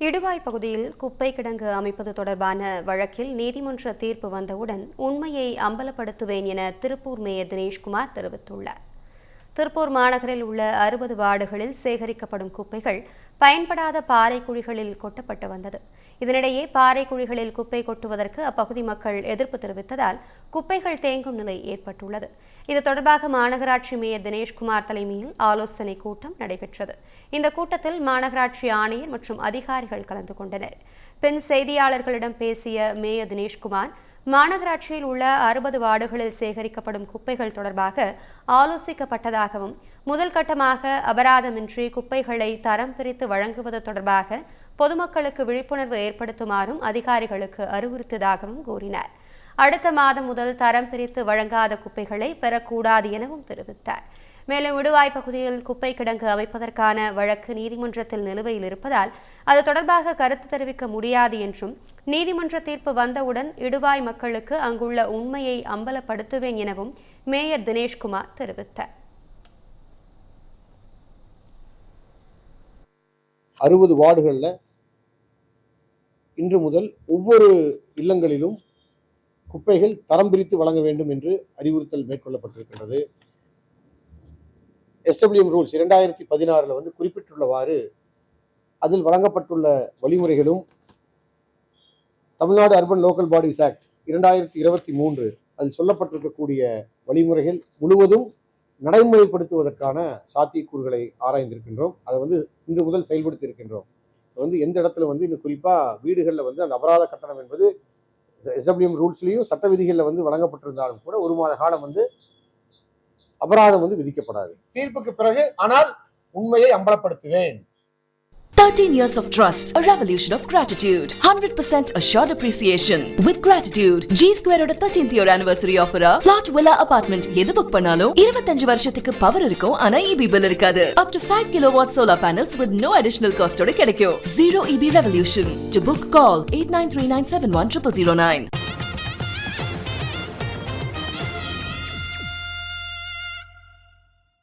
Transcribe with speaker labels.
Speaker 1: இடுவாய் பகுதியில் குப்பை கிடங்கு அமைப்பது தொடர்பான வழக்கில் நீதிமன்ற தீர்ப்பு வந்தவுடன் உண்மையை அம்பலப்படுத்துவேன் என திருப்பூர் மேயர் தினேஷ்குமார் தெரிவித்துள்ளார். திருப்பூர் மாநகரில் உள்ள அறுபது வார்டுகளில் சேகரிக்கப்படும் குப்பைகள் பயன்படாத பாறை குழிகளில் கொட்டப்பட்டு வந்தது. இதனிடையே பாறை குழிகளில் குப்பை கொட்டுவதற்கு அப்பகுதி மக்கள் எதிர்ப்பு தெரிவித்ததால் குப்பைகள் தேங்கும் நிலை ஏற்பட்டுள்ளது. இது தொடர்பாக மாநகராட்சி மேயர் தினேஷ்குமார் தலைமையில் ஆலோசனை கூட்டம் நடைபெற்றது. இந்த கூட்டத்தில் மாநகராட்சி ஆணையர் மற்றும் அதிகாரிகள் கலந்து கொண்டனர். பின் செய்தியாளர்களிடம் பேசிய மேயர் தினேஷ்குமார் மாநகராட்சியில் உள்ள அறுபது வார்டுகளில் சேகரிக்கப்படும் குப்பைகள் தொடர்பாக ஆலோசிக்கப்பட்டதாகவும் முதல் கட்டமாக அபராதமின்றி குப்பைகளை தரம் பிரித்து வழங்குவது தொடர்பாக பொதுமக்களுக்கு விழிப்புணர்வு ஏற்படுத்துமாறும் அதிகாரிகளுக்கு அறிவுறுத்ததாகவும் கூறினார். அடுத்த மாதம் முதல் தரம் பிரித்து வழங்காத குப்பைகளை பெறக்கூடாது எனவும் தெரிவித்தார். மேலும் விடுவாய் பகுதியில் குப்பை கிடங்கு அமைப்பதற்கான வழக்கு நீதிமன்றத்தில் நிலுவையில் இருப்பதால் அது தொடர்பாக கருத்து தெரிவிக்க முடியாது என்றும் நீதிமன்ற தீர்ப்பு வந்தவுடன் இடுவாய் மக்களுக்கு அங்குள்ள உண்மையை அம்பலப்படுத்துவேன் எனவும் மேயர் தினேஷ்குமார் தெரிவித்தார்.
Speaker 2: அறுபது வார்டுகளில் இன்று முதல் ஒவ்வொரு இல்லங்களிலும் குப்பைகள் தரம் பிரித்து வழங்க வேண்டும் என்று அறிவுறுத்தல் மேற்கொள்ளப்பட்டிருக்கின்றது. எஸ்டபிள்யூஎம் ரூல்ஸ் இரண்டாயிரத்தி பதினாறில் வந்து குறிப்பிட்டுள்ளவாறு அதில் வழங்கப்பட்டுள்ள வழிமுறைகளும் Tamil Nadu urban local bodies act இரண்டாயிரத்தி இருபத்தி மூன்று அதில் சொல்லப்பட்டிருக்கக்கூடிய வழிமுறைகள் முழுவதும் நடைமுறைப்படுத்துவதற்கான சாத்தியக்கூறுகளை ஆராய்ந்திருக்கின்றோம். அதை வந்து இன்று முதல் செயல்படுத்தி இருக்கின்றோம் வந்து எந்த இடத்துல வந்து இன்னும் குறிப்பாக வீடுகளில் வந்து அந்த அபராத கட்டணம் என்பது எஸ்டபிள்யூஎம் ரூல்ஸ்லேயும் சட்ட விதிகளில் வந்து வழங்கப்பட்டிருந்தாலும் கூட ஒரு மாத காலம் வந்து அபராதம் வந்து விதிக்கப்படாது தீர்ப்புக்கு பிறகு ஆனால் உண்மையை அம்பலப்படுத்துவேன்
Speaker 3: 13 years of trust, a revolution of gratitude, 100% assured appreciation. With gratitude, G Square ஓட 13th year anniversary offer a plot villa apartment எது புக் பண்ணாலும் 25 வருஷத்துக்கு பவர் இருக்கும் ஆனா EB bill இருக்காது. Up to 5 kilowatt solar panels with no additional cost ஓட கிடைக்கும். Zero EB revolution. To book, call 8939710009.